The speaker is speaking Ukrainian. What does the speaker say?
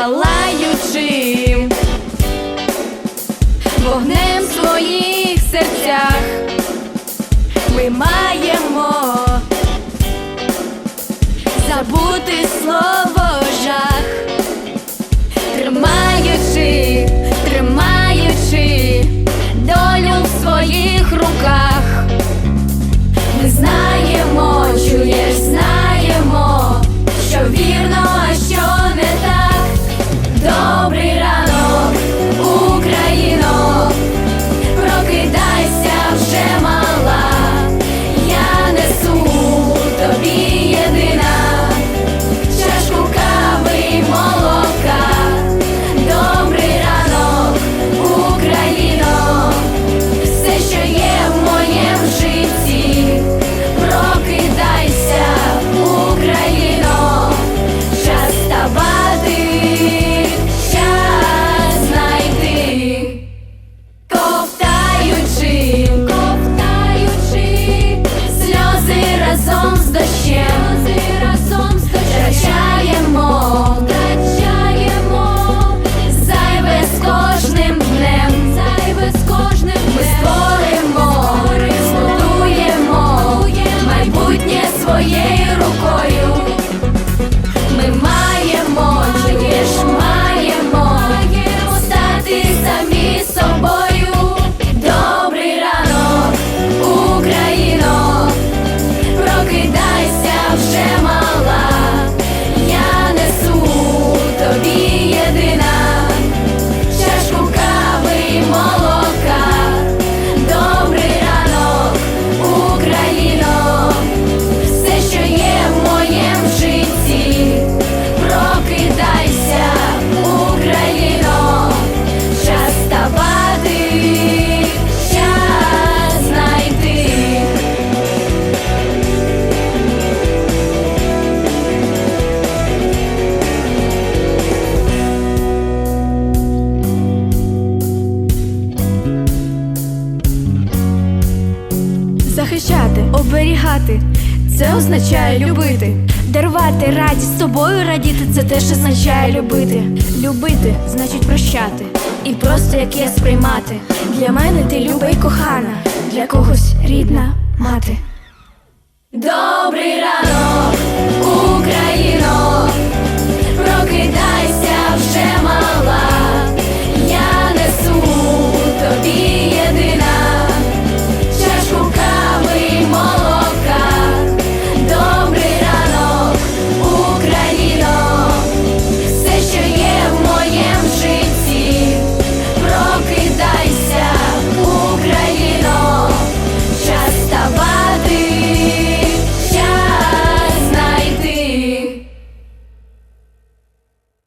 палаючим, вогнем в своїх серцях ми маємо. someone захищати, оберігати, це означає любити, дарувати радість собою радіти, це теж означає любити. Любити значить прощати, і просто як є сприймати. Для мене ти люба і кохана, для когось рідна мати. Добрий ранок, Україна!